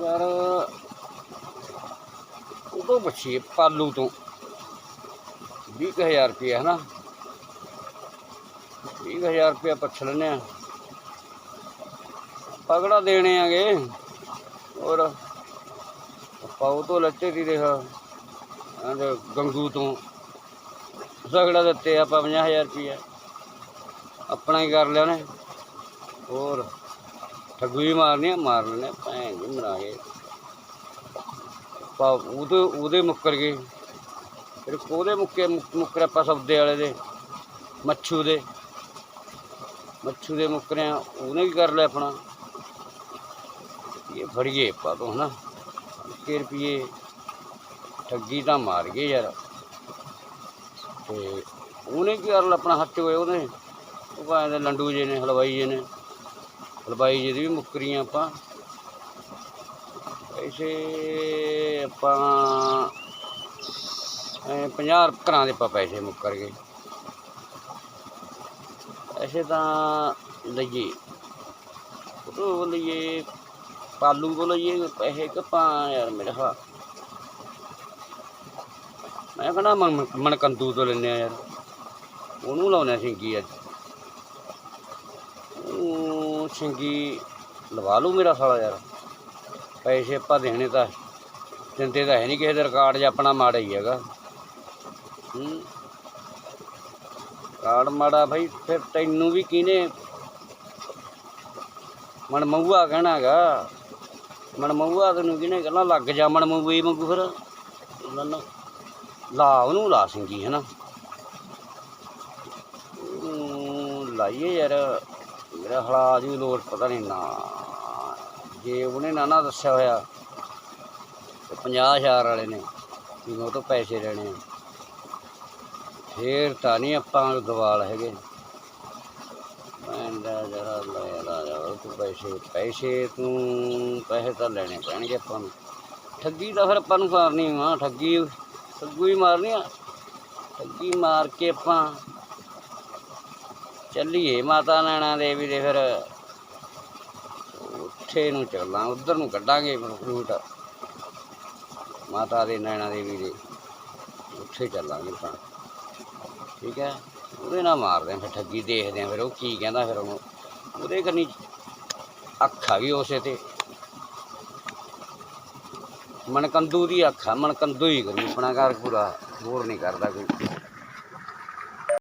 ਯਾਰ, ਉਦੋਂ ਪੁੱਛੀਏ, ਪਾਲੂ ਤੋਂ 20000 ਰੁਪਏ ਹੈ ਨਾ 20000 ਰੁਪਏ ਪੁੱਛ ਲੈਨੇ ਆ। ਪਗੜਾ ਦੇਣੇ ਆਗੇ। ਔਰ ਆਪਾਂ ਉਹ ਤੋਂ ਲੱਤੇ ਦੀ ਦੇਖ ਆਂਦੇ ਗੰਗੂ ਤੋਂ ਸਗੜਾ ਦਿੱਤੇ ਆਪਾਂ 50000 ਰੁਪਏ ਆਪਣਾ ਹੀ ਕਰ ਲਿਆ ਨੇ ਹੋਰ। ਠੱਗੂ ਹੀ ਮਾਰਨੀ ਆ, ਮਾਰ ਲੈਣੇ ਭੈਣ ਜੀ ਮਰਾ ਗਏ। ਪਾ ਉਹਦੇ ਉਹਦੇ ਮੁੱਕਰ ਗਏ। ਫਿਰ ਉਹਦੇ ਮੁੱਕੇ ਮੁੱਕ- ਮੁੱਕਰ ਆਪਾਂ ਸੌਦੇ ਵਾਲੇ ਦੇ, ਮੱਛੂ ਦੇ। ਮੱਛੂ ਦੇ ਮੁੱਕਰਿਆ ਉਹਨੇ ਵੀ ਕਰ ਲਿਆ ਆਪਣਾ? ਇਹ ਫੜੀਏ ਆਪਾਂ ਤੋਂ, ਹਨਾ? 1 ਰੁਪਏ ਠੱਗੀ ਤਾਂ ਮਾਰ ਗਏ ਯਾਰ। ਤੇ ਉਹਨੇ ਕੀ ਕਰ ਲਿਆ ਆਪਣਾ ਹੱਥ ਹੋਏ ਉਹਨੇ? ਉਹ ਕਹਿੰਦੇ ਲੰਡੂ ਜੇ ਨੇ, ਹਲਵਾਈ ਜੇ ਨੇ। ਹਲਵਾਈ ਜਿਹਦੀ ਦੀ ਵੀ ਮੁੱਕਰੀਆਂ ਆਪਾਂ। ਐਸੇ ਆਪਾਂ, ਐ 50 ਘਰਾਂ ਦੇ ਆਪਾਂ ਪੈਸੇ ਮੁੱਕਰ ਗਏ। ਐਸੇ ਤਾਂ ਲਈਏ। ਉਹ ਲਈਏ, ਪਾਲੂ ਕੋਲ ਲਈਏ, ਪੈਸੇ ਕਪਾਂ ਯਾਰ ਮੇਰੇ ਹਾ ਮੈਂ ਕਹਿੰਦਾ ਮਨ, ਮਨਕੰਦੂ ਤੋਂ ਲੈਨੇ ਆ ਯਾਰ। ਉਹਨੂੰ ਲਾਉਣਾ ਸਿੰਗੀ ਅੱਜ। ਉਹ ਸਿੰਗੀ ਲਵਾ ਲੂ ਮੇਰਾ ਸਾਲਾ ਯਾਰ। ਪੈਸੇ ਆਪਾਂ ਦੇਣੇ ਤਾਂ ਦਿੰਦੇ ਤਾਂ ਹੈ ਨਹੀਂ ਕਿਸੇ ਦਾ ਰਿਕਾਰਡ 'ਚ ਆਪਣਾ ਮਾੜਾ ਹੀ ਹੈਗਾ। ਹੂੰ। ਕਾਰਡ ਮਾੜਾ ਭਾਈ ਫਿਰ ਤੈਨੂੰ ਵੀ ਕਿਹਨੇ ਮਨ ਮਊਆ ਕਹਿਣਾ ਹੈਗਾ। ਮਨ ਮਊਆ ਤੈਨੂੰ ਕਿਹਨੇ ਕਹਿਣਾ, ਲੱਗ ਜਾ ਮਨ ਮਊਈ ਮੰਗੂ ਫਿਰ। ਉਹਨਾਂ ਲਾ, ਉਹਨੂੰ ਲਾ ਸਿੰਗੀ ਹੈ ਨਾ ਲਾਈਏ ਯਾਰ। ਮੇਰਾ ਹਲਾ ਜੂ ਲੋੜ ਪਤਾ ਨਹੀਂ ਨਾ। ਜੇ ਉਹਨੇ ਨਾ ਨਾ ਦੱਸਿਆ ਹੋਇਆ, ਤੇ 50000 ਵਾਲੇ ਨੇ, ਵੀ ਉਹ ਤੋਂ ਪੈਸੇ ਲੈਣੇ ਆ। ਫੇਰ ਤਾਂ ਨਹੀਂ ਆਪਾਂ ਗਵਾਲ ਹੈਗੇ। ਪੈਂਦਾ ਜਰਾ ਲੈ ਲਾ ਜਾ ਤੂੰ ਪੈਸੇ ਪੈਸੇ ਤੂੰ, ਪੈਸੇ ਤਾਂ ਲੈਣੇ ਪੈਣਗੇ ਆਪਾਂ ਨੂੰ। ਠੱਗੀ ਤਾਂ ਫਿਰ ਆਪਾਂ ਨੂੰ ਮਾਰਨੀ ਆ, ਠੱਗੀ ਠੱਗੂ ਹੀ ਮਾਰਨੀ ਆ। ਠੱਗੀ ਮਾਰ ਕੇ ਆਪਾਂ ਚੱਲੀਏ ਮਾਤਾ ਨੈਣਾ ਦੇਵੀ ਦੇ ਫਿਰ। ਉੱਥੇ ਨੂੰ ਚੱਲਾਂ, ਉਧਰ ਨੂੰ ਕੱਢਾਂਗੇ ਫਿਰ ਰੂਟ ਮਾਤਾ ਦੇ, ਨੈਣਾ ਦੇਵੀ ਦੇ। ਉੱਥੇ ਚੱਲਾਂਗੇ ਤਾਂ ਠੀਕ ਹੈ? ਉਹਦੇ ਨਾਲ ਮਾਰਦੇ ਆ ਫਿਰ ਠੱਗੀ, ਦੇਖਦੇ ਆ ਫਿਰ ਉਹ ਕੀ ਕਹਿੰਦਾ ਫਿਰ ਉਹਨੂੰ। ਉਹਦੇ ਕੰਨੀ ਅੱਖਾਂ ਵੀ ਉਸੇ ਤੇ। ਮਨਕੰਦੂ ਦੀ ਅੱਖਾਂ ਮਨਕੰਦੂ ਹੀ ਕਰੂ ਆਪਣਾ ਘਰ ਪੂਰਾ। ਹੋਰ ਨਹੀਂ ਕਰਦਾ ਕੋਈ।